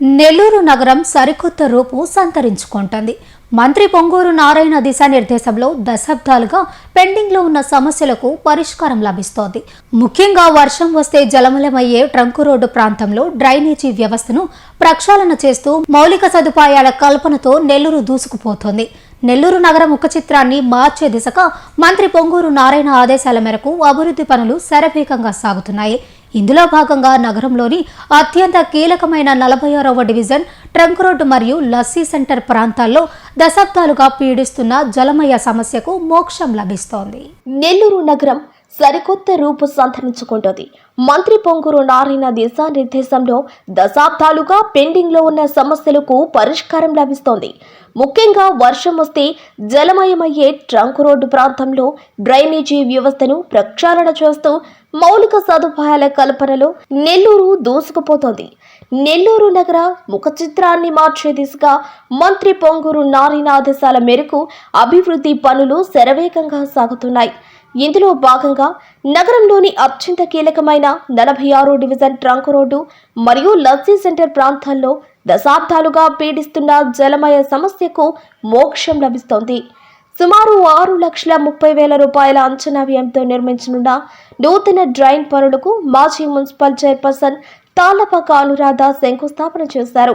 నెల్లూరు నగరం సరికొత్త రూపు సంతరించుకుంటోంది. మంత్రి పొంగూరు నారాయణ దిశానిర్దేశంలో దశాబ్దాలుగా పెండింగ్లో ఉన్న సమస్యలకు పరిష్కారం లభిస్తోంది. ముఖ్యంగా వర్షం వస్తే జలమలమయ్యే ట్రంకు రోడ్డు ప్రాంతంలో డ్రైనేజీ వ్యవస్థను ప్రక్షాళన చేస్తూ మౌలిక సదుపాయాల కల్పనతో నెల్లూరు దూసుకుపోతోంది. నెల్లూరు నగర ముఖ చిత్రాన్ని మార్చే దిశగా మంత్రి పొంగూరు నారాయణ ఆదేశాల మేరకు అభివృద్ధి పనులు శరవేగంగా సాగుతున్నాయి. ఇందులో భాగంగా నగరంలోని అత్యంత కీలకమైన నలభై ఆరవ డివిజన్ ట్రంక్ రోడ్డు మరియు లస్సీ సెంటర్ ప్రాంతాల్లో దశాబ్దాలుగా పీడిస్తున్న జలమయ సమస్యకు మోక్షం లభిస్తోంది. నెల్లూరు నగరం సరికొత్త రూపు సంతరించుకుంటుంది. మంత్రి పొంగూరు నారాయణ దిశానిర్దేశంలో దశాబ్దాలుగా పెండింగ్లో ఉన్న సమస్యలకు పరిష్కారం లభిస్తోంది. ముఖ్యంగా వర్షం వస్తే జలమయమయ్యే ట్రంక్ రోడ్డు ప్రాంతంలో డ్రైనేజీ వ్యవస్థను ప్రక్షాళన చేస్తూ మౌలిక సదుపాయాల కల్పనలో నెల్లూరు దూసుకుపోతోంది. నెల్లూరు నగర ముఖ చిత్రాన్ని మార్చే దిశగా మంత్రి పొంగూరు నారాయణ ఆదేశాల మేరకు అభివృద్ధి పనులు శరవేగంగా సాగుతున్నాయి. ఇందులో భాగంగా నగరంలోని అత్యంత కీలకమైన నలభై ఆరు డివిజన్ ట్రంక్ రోడ్డు మరియు లస్సీ సెంటర్ ప్రాంతాల్లో దశాబ్దాలుగా పీడిస్తున్న జలమయ సమస్యకు మోక్షం లభిస్తోంది. సుమారు ఆరు లక్షల ముప్పై వేల రూపాయల అంచనా వ్యయంతో నిర్మించనున్న నూతన డ్రైన్ పనులకు మాజీ మున్సిపల్ చైర్పర్సన్ తాళ్ళపాక అనురాధ శంకుస్థాపన చేశారు.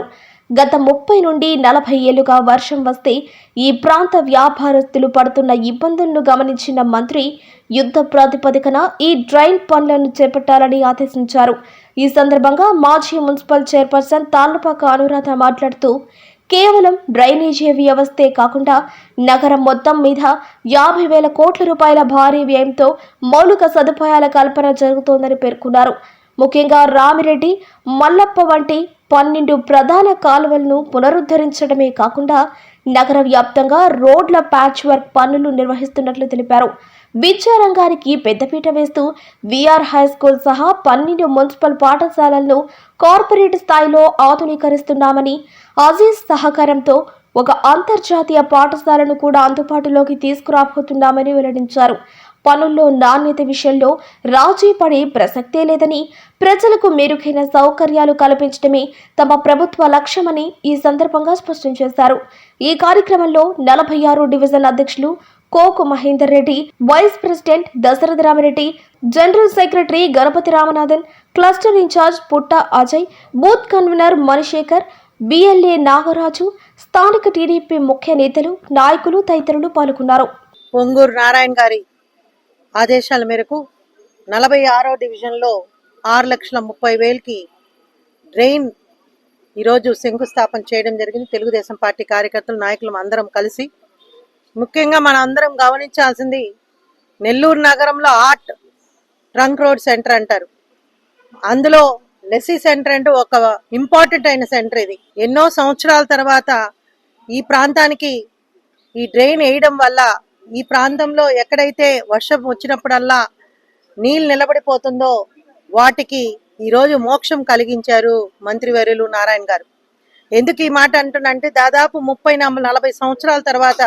గత ముప్పై నుండి నలభై ఏళ్ళుగా వర్షం వస్తే ఈ ప్రాంత వ్యాపారస్తులు పడుతున్న ఇబ్బందులను గమనించిన మంత్రి యుద్ధ ప్రాతిపదికన ఈ డ్రైన్ పనులను చేపట్టాలని ఆదేశించారు. ఈ సందర్భంగా మాజీ మున్సిపల్ చైర్పర్సన్ తాళ్ళపాక అనురాధ మాట్లాడుతూ కేవలం డ్రైనేజీ వ్యవస్థే కాకుండా నగరం మొత్తం మీద యాభై వేల కోట్ల రూపాయల భారీ వ్యయంతో మౌలిక సదుపాయాల కల్పన జరుగుతోందని పేర్కొన్నారు. ముఖ్యంగా రామిరెడ్డి మల్లప్ప వంటి పన్నెండు ప్రధాన కాలువలను పునరుద్ధరించడమే కాకుండా నగర వ్యాప్తంగా రోడ్ల ప్యాచ్ వర్క్ పనులు నిర్వహిస్తున్నట్లు తెలిపారు. విద్యారంగానికి పెద్దపీట వేస్తూ విఆర్ హై స్కూల్ సహా పన్నెండు మున్సిపల్ పాఠశాలలను కార్పొరేట్ స్థాయిలో ఆధునీకరిస్తున్నామని అజీజ్ సహకారంతో ఒక అంతర్జాతీయ పాఠశాలను కూడా అందుబాటులోకి తీసుకురాబోతున్నామని వెల్లడించారు. పనుల్లో నాణ్యత విషయంలో రాజీ పడే ప్రసక్తే లేదని ప్రజలకు మెరుగైన సౌకర్యాలు కల్పించడమే తమ ప్రభుత్వ లక్ష్యమని ఈ సందర్భంగా స్పష్టం చేశారు. ఈ కార్యక్రమంలో నలభై ఆరు డివిజన్ అధ్యక్షులు Koku Mahender Reddy vice president Dasaratha Ramareddy general secretary Ganapathi Ramanathan cluster incharge Putta Ajay booth convener Manisekhar BLA Nagaraju స్థానిక టీడీపీ ముఖ్య నేతలు నాయకులు తదితరులు పాల్గొన్నారు. పొంగూరు నారాయణ గారి ఆదేశాల మేరకు నలభై ఆరో డివిజన్లో ఆరు లక్షల ముప్పై వేలకి డ్రైన్ ఈరోజు శంకుస్థాపన చేయడం జరిగింది. తెలుగుదేశం పార్టీ కార్యకర్తలు నాయకులు అందరం కలిసి. ముఖ్యంగా మన అందరం గమనించాల్సింది నెల్లూరు నగరంలో ఆర్ట్ ట్రంక్ రోడ్ సెంటర్ అంటారు. అందులో లెస్సీ సెంటర్ అంటే ఒక ఇంపార్టెంట్ అయిన సెంటర్ ఇది. ఎన్నో సంవత్సరాల తర్వాత ఈ ప్రాంతానికి ఈ డ్రైన్ వేయడం వల్ల ఈ ప్రాంతంలో ఎక్కడైతే వర్షం వచ్చినప్పుడల్లా నీళ్ళు నిలబడిపోతుందో వాటికి ఈరోజు మోక్షం కలిగించారు మంత్రివర్యులు నారాయణ గారు. ఎందుకు ఈ మాట అంటున్నంటే దాదాపు ముప్పై నలభై సంవత్సరాల తర్వాత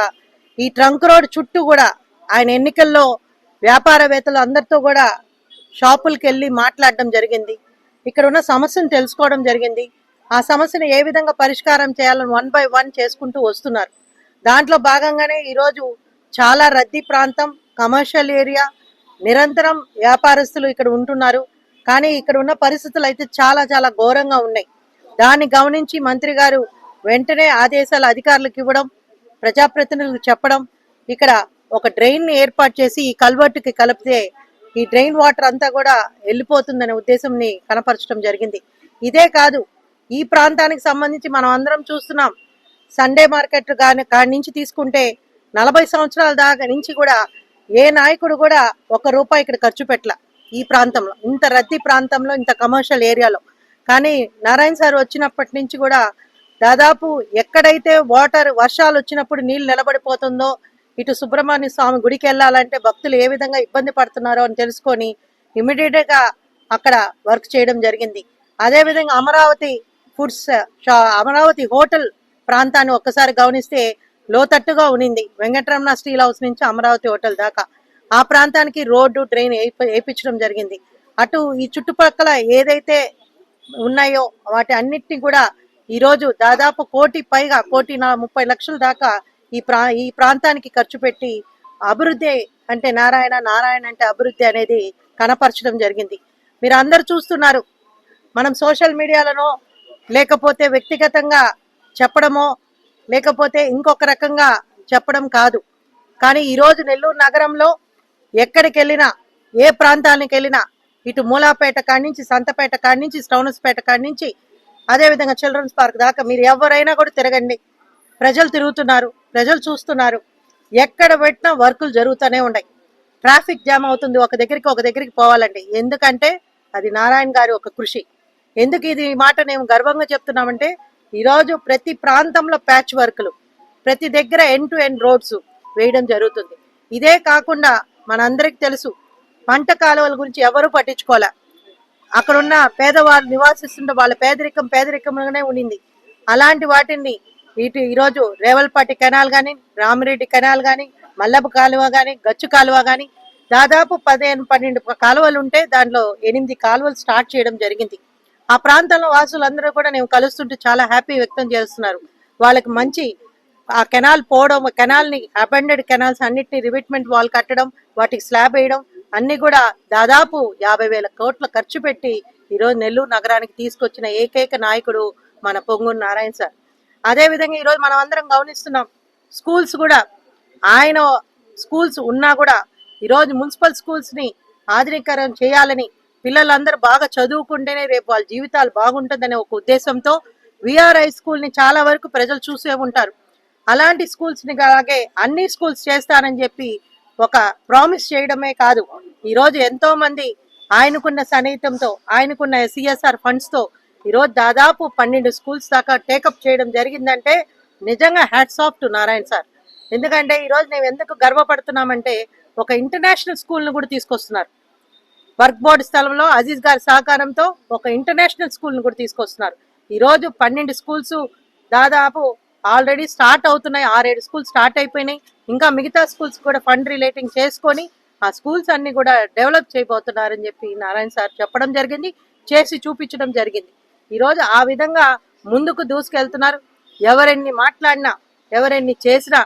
ఈ ట్రంక్ రోడ్ చుట్టూ కూడా ఆయన ఎన్నికల్లో వ్యాపారవేత్తలు అందరితో కూడా షాపులకు వెళ్ళి మాట్లాడడం జరిగింది. ఇక్కడ ఉన్న సమస్యను తెలుసుకోవడం జరిగింది. ఆ సమస్యను ఏ విధంగా పరిష్కారం చేయాలని వన్ బై వన్ చేసుకుంటూ వస్తున్నారు. దాంట్లో భాగంగానే ఈరోజు చాలా రద్దీ ప్రాంతం కమర్షియల్ ఏరియా నిరంతరం వ్యాపారస్తులు ఇక్కడ ఉంటున్నారు. కానీ ఇక్కడ ఉన్న పరిస్థితులు అయితే చాలా చాలా ఘోరంగా ఉన్నాయి. దాన్ని గమనించి మంత్రి గారు వెంటనే ఆదేశాలు అధికారులకు ఇవ్వడం ప్రజాప్రతినిధులకు చెప్పడం ఇక్కడ ఒక డ్రైన్ ఏర్పాటు చేసి ఈ కల్వర్టుకి కలిపితే ఈ డ్రైన్ వాటర్ అంతా కూడా వెళ్ళిపోతుందనే ఉద్దేశంని కనపరచడం జరిగింది. ఇదే కాదు ఈ ప్రాంతానికి సంబంధించి మనం అందరం చూస్తున్నాం సండే మార్కెట్ కానీ కాడి నుంచి తీసుకుంటే నలభై సంవత్సరాల దాకా నుంచి కూడా ఏ నాయకుడు కూడా ఒక రూపాయి ఇక్కడ ఖర్చు పెట్టల ఈ ప్రాంతంలో. ఇంత రద్దీ ప్రాంతంలో ఇంత కమర్షియల్ ఏరియాలో. కానీ నారాయణ సార్ వచ్చినప్పటి నుంచి కూడా దాదాపు ఎక్కడైతే వాటర్ వర్షాలు వచ్చినప్పుడు నీళ్ళు నిలబడిపోతుందో ఇటు సుబ్రహ్మణ్య స్వామి గుడికి వెళ్ళాలంటే భక్తులు ఏ విధంగా ఇబ్బంది పడుతున్నారో అని తెలుసుకొని ఇమీడియట్గా అక్కడ వర్క్ చేయడం జరిగింది. అదే విధంగా అమరావతి ఫుడ్స్ అమరావతి హోటల్ ప్రాంతాన్ని ఒక్కసారి గమనిస్తే లోతట్టుగా ఉనింది. వెంకటరమణ స్టీల్ హౌస్ నుంచి అమరావతి హోటల్ దాకా. ఆ ప్రాంతానికి రోడ్డు డ్రైన్ వేయించడం జరిగింది. అటు ఈ చుట్టుపక్కల ఏదైతే ఉన్నాయో వాటి అన్నిటిని కూడా ఈరోజు దాదాపు కోటి పైగా కోటి ముప్పై లక్షల దాకా ఈ ప్రా ఈ ప్రాంతానికి ఖర్చు పెట్టి అభివృద్ధి అంటే నారాయణ నారాయణ అంటే అభివృద్ధి అనేది కనపరచడం జరిగింది. మీరు అందరు చూస్తున్నారు. మనం సోషల్ మీడియాలను లేకపోతే వ్యక్తిగతంగా చెప్పడమో లేకపోతే ఇంకొక రకంగా చెప్పడం కాదు. కానీ ఈరోజు నెల్లూరు నగరంలో ఎక్కడికి వెళ్ళినా ఏ ప్రాంతానికి వెళ్ళినా ఇటు మూలాపేట కాడి నుంచి సంతపేట కాడి నుంచి స్టౌనస్పేట కాడి నుంచి అదేవిధంగా చిల్డ్రన్స్ పార్క్ దాకా మీరు ఎవరైనా కూడా తిరగండి. ప్రజలు తిరుగుతున్నారు ప్రజలు చూస్తున్నారు. ఎక్కడ పెట్టినా వర్కులు జరుగుతూనే ఉన్నాయి. ట్రాఫిక్ జామ్ అవుతుంది ఒక దగ్గరికి ఒక దగ్గరికి పోవాలండి. ఎందుకంటే అది నారాయణ గారి ఒక కృషి. ఎందుకు ఇది మాట మేము గర్వంగా చెప్తున్నామంటే ఈరోజు ప్రతి ప్రాంతంలో ప్యాచ్ వర్క్లు ప్రతి దగ్గర ఎండ్ టు ఎండ్ రోడ్స్ వేయడం జరుగుతుంది. ఇదే కాకుండా మనందరికి తెలుసు పంట కాలువల గురించి ఎవరు పట్టించుకోలే. అక్కడున్న పేదవాళ్ళు నివాసిస్తుంటే వాళ్ళ పేదరికం పేదరికంగానే ఉండింది. అలాంటి వాటిని ఇటు ఈరోజు రేవల్పాటి కెనాల్ కానీ రామిరెడ్డి కెనాల్ కానీ మల్లపు కాలువ కానీ గచ్చు కాలువ కానీ దాదాపు పదిహేను పన్నెండు కాలువలు ఉంటే దాంట్లో ఎనిమిది కాలువలు స్టార్ట్ చేయడం జరిగింది. ఆ ప్రాంతంలో వాసులందరూ కూడా నేను కలుస్తుంటే చాలా హ్యాపీ వ్యక్తం చేస్తున్నారు. వాళ్ళకి మంచి ఆ కెనాల్ పోవడం కెనాల్ని అబెండెడ్ కెనాల్స్ అన్నిటిని రివిట్మెంట్ వాల్ కట్టడం వాటికి స్లాబ్ వేయడం అన్ని కూడా దాదాపు యాభై వేల కోట్ల ఖర్చు పెట్టి ఈరోజు నెల్లూరు నగరానికి తీసుకొచ్చిన ఏకైక నాయకుడు మన పొంగూరు నారాయణ సార్. అదే విధంగా ఈరోజు మనం అందరం గమనిస్తున్నాం స్కూల్స్ కూడా ఆయన స్కూల్స్ ఉన్నా కూడా ఈరోజు మున్సిపల్ స్కూల్స్ని ఆధునీకరణ చేయాలని పిల్లలందరూ బాగా చదువుకుంటేనే రేపు వాళ్ళ జీవితాలు బాగుంటుందనే ఒక ఉద్దేశంతో విఆర్ హై స్కూల్ని చాలా వరకు ప్రజలు చూసే ఉంటారు. అలాంటి స్కూల్స్ని అలాగే అన్ని స్కూల్స్ చేస్తానని చెప్పి ఒక ప్రామిస్ చేయడమే కాదు. ఈరోజు ఎంతో మంది ఆయనకున్న సన్నిహితంతో ఆయనకున్న సిఎస్ఆర్ ఫండ్స్తో ఈరోజు దాదాపు పన్నెండు స్కూల్స్ దాకా టేకప్ చేయడం జరిగిందంటే నిజంగా hats off to Narayana sir. ఎందుకంటే ఈరోజు మేము ఎందుకు గర్వపడుతున్నామంటే ఒక ఇంటర్నేషనల్ స్కూల్ను కూడా తీసుకొస్తున్నారు. వర్క్ బోర్డు స్థలంలో అజీజ్ గారి సహకారంతో ఒక ఇంటర్నేషనల్ స్కూల్ను కూడా తీసుకొస్తున్నారు. ఈరోజు పన్నెండు స్కూల్స్ దాదాపు ఆల్రెడీ స్టార్ట్ అవుతున్నాయి. ఆరేడు స్కూల్స్ స్టార్ట్ అయిపోయినాయి. ఇంకా మిగతా స్కూల్స్ కూడా ఫండ్ రిలేటింగ్ చేసుకొని ఆ స్కూల్స్ అన్ని కూడా డెవలప్ చేయబోతున్నారని చెప్పి నారాయణ సార్ చెప్పడం జరిగింది. చేసి చూపించడం జరిగింది. ఈరోజు ఆ విధంగా ముందుకు దూసుకెళ్తున్నారు. ఎవరెన్ని మాట్లాడినా ఎవరెన్ని చేసినా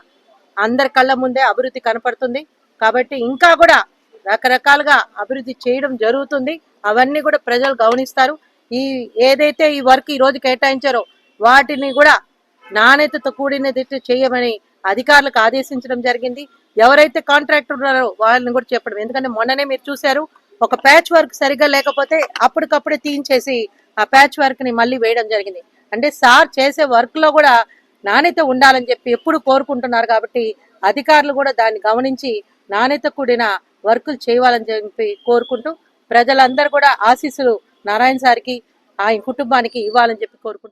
అందరి కళ్ళ ముందే అభివృద్ధి కనపడుతుంది. కాబట్టి ఇంకా కూడా రకరకాలుగా అభివృద్ధి చేయడం జరుగుతుంది. అవన్నీ కూడా ప్రజలు గమనిస్తారు. ఈ ఏదైతే ఈ వర్క్ ఈ రోజు కేటాయించారో వాటిని కూడా నాణ్యతతో కూడినది చేయమని అధికారులకు ఆదేశించడం జరిగింది. ఎవరైతే కాంట్రాక్టర్ ఉన్నారో వాళ్ళని కూడా చెప్పడం. ఎందుకంటే మొన్ననే మీరు చూశారు ఒక ప్యాచ్ వర్క్ సరిగ్గా లేకపోతే అప్పటికప్పుడే తీయించేసి ఆ ప్యాచ్ వర్క్ని మళ్ళీ వేయడం జరిగింది. అంటే సార్ చేసే వర్క్లో కూడా నాణ్యత ఉండాలని చెప్పి ఎప్పుడు కోరుకుంటున్నారు కాబట్టి అధికారులు కూడా దాన్ని గమనించి నాణ్యత కూడిన వర్కులు చేయాలని చెప్పి కోరుకుంటూ ప్రజలందరూ కూడా ఆశీస్సులు నారాయణ సార్కి ఆయన కుటుంబానికి ఇవ్వాలని చెప్పి కోరుకుంటూ